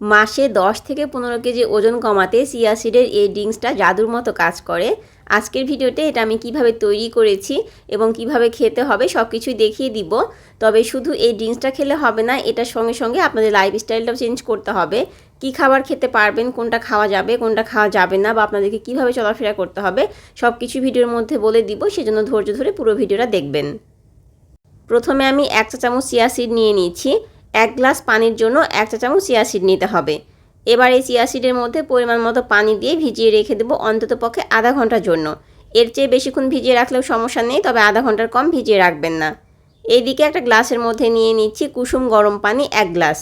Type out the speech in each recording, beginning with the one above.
মাসে দশ থেকে পনেরো কেজি ওজন কমাতে চিয়া সিডের এই ড্রিঙ্কসটা জাদুর মতো কাজ করে। আজকের ভিডিওতে এটা আমি কীভাবে তৈরি করেছি এবং কীভাবে খেতে হবে সব কিছুই দেখিয়ে দিব। তবে শুধু এই ড্রিঙ্কসটা খেলে হবে না, এটার সঙ্গে সঙ্গে আপনাদের লাইফস্টাইলটাও চেঞ্জ করতে হবে। কি খাবার খেতে পারবেন, কোনটা খাওয়া যাবে, কোনটা খাওয়া যাবে না, বা আপনাদেরকে কীভাবে চলাফেরা করতে হবে সব কিছু ভিডিওর মধ্যে বলে দিব, সেজন্য ধৈর্য ধরে পুরো ভিডিওটা দেখবেন। প্রথমে আমি এক চা চামচ চিয়া সিড নিয়ে নিচ্ছি এক গ্লাস পানির জন্য এক চা চামচ চিয়া সিড নিতে হবে। এবার এই চিয়া সিডের মধ্যে পরিমাণ মতো পানি দিয়ে ভিজিয়ে রেখে দেবো অন্তত পক্ষে আধা ঘণ্টার জন্য। এর চেয়ে বেশিক্ষণ ভিজিয়ে রাখলেও সমস্যা নেই, তবে আধা ঘণ্টার কম ভিজিয়ে রাখবেন না। এইদিকে একটা গ্লাসের মধ্যে নিয়ে নিচ্ছি কুসুম গরম পানি এক গ্লাস।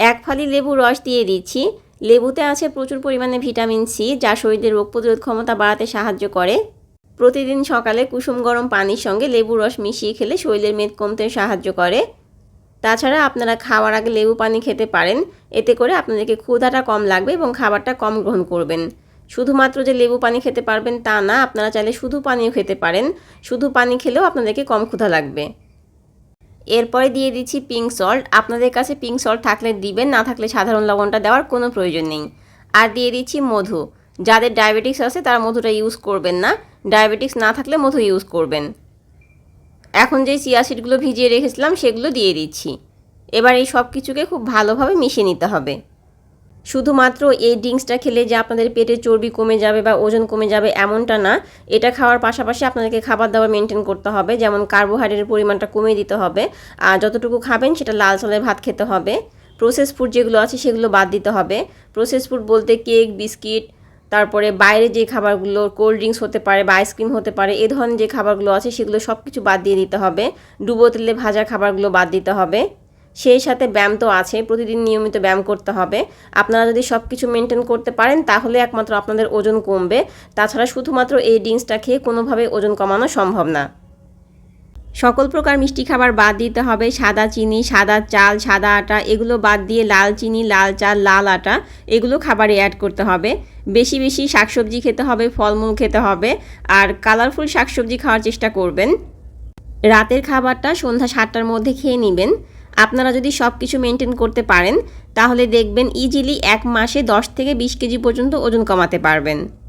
এক ফালি লেবু রস দিয়ে দিচ্ছি। লেবুতে আছে প্রচুর পরিমাণে ভিটামিন সি, যা শরীরের রোগ প্রতিরোধ ক্ষমতা বাড়াতে সাহায্য করে। প্রতিদিন সকালে কুসুম গরম পানির সঙ্গে লেবু রস মিশিয়ে খেলে শরীরের মেদ কমতে সাহায্য করে। তাছাড়া আপনারা খাওয়ার আগে লেবু পানি খেতে পারেন। এতে করে আপনাদেরকে ক্ষুধাটা কম লাগবে এবং খাবারটা কম গ্রহণ করবেন। শুধুমাত্র যে লেবু পানি খেতে পারবেন তা না, আপনারা চাইলে শুধু পানিও খেতে পারেন। শুধু পানি খেলেও আপনাদেরকে কম ক্ষুধা লাগবে। এরপরে দিয়ে দিচ্ছি পিঙ্ক সল্ট আপনাদের কাছে পিঙ্ক সল্ট থাকলে দিবেন, না থাকলে সাধারণ লবণটা দেওয়ার কোনো প্রয়োজন নেই। আর দিয়ে দিচ্ছি মধু। যাদের ডায়াবেটিক্স আছে, তারা মধুটা ইউজ করবেন না। ডায়াবেটিক্স না থাকলে মধু ইউজ করবেন। এখন যে চিয়া সিডগুলো ভিজিয়ে রেখেছিলাম সেগুলো দিয়ে দিচ্ছি। এবার এই সব কিছুকে খুব ভালোভাবে মিশিয়ে নিতে হবে। শুধুমাত্র এই ড্রিঙ্কসটা খেলে যে আপনাদের পেটে চর্বি কমে যাবে বা ওজন কমে যাবে এমনটা না, এটা খাওয়ার পাশাপাশি আপনাদেরকে খাবার দাবার মেনটেন করতে হবে, যেমন কার্বোহাইড্রেটের পরিমাণটা কমিয়ে দিতে হবে, আর যতটুকু খাবেন সেটা লাল চালের ভাত খেতে হবে। প্রসেস ফুড যেগুলো আছে সেগুলো বাদ দিতে হবে। প্রসেস ফুড বলতে কেক বিস্কিট তারপরে বাইরে যে খাবারগুলো কোল্ড ড্রিঙ্কস হতে পারে বা আইসক্রিম হতে পারে, এ ধরনের যে খাবারগুলো আছে সেগুলো সব কিছু বাদ দিয়ে দিতে হবে। ডুবো তেলে ভাজা খাবারগুলো বাদ দিতে হবে। সেই সাথে ব্যায়াম তো আছে, প্রতিদিন নিয়মিত ব্যায়াম করতে হবে। আপনারা যদি সব কিছু মেনটেন করতে পারেন, তাহলে একমাত্র আপনাদের ওজন কমবে। তাছাড়া শুধুমাত্র এই ড্রিঙ্কসটা খেয়ে কোনোভাবে ওজন কমানো সম্ভব না। সকল প্রকার মিষ্টি খাবার বাদ দিতে হবে। সাদা চিনি, সাদা চাল, সাদা আটা, এগুলো বাদ দিয়ে লাল চিনি, লাল চাল, লাল আটা, এগুলো খাবারে অ্যাড করতে হবে। বেশি বেশি শাকসবজি খেতে হবে, ফলমূল খেতে হবে। আর কালারফুল শাকসবজি খাওয়ার চেষ্টা করবেন। রাতের খাবারটা সন্ধ্যা সাতটার মধ্যে খেয়ে নেবেন। আপনারা যদি সব কিছু মেনটেন করতে পারেন, তাহলে দেখবেন ইজিলি এক মাসে দশ থেকে বিশ কেজি পর্যন্ত ওজন কমাতে পারবেন।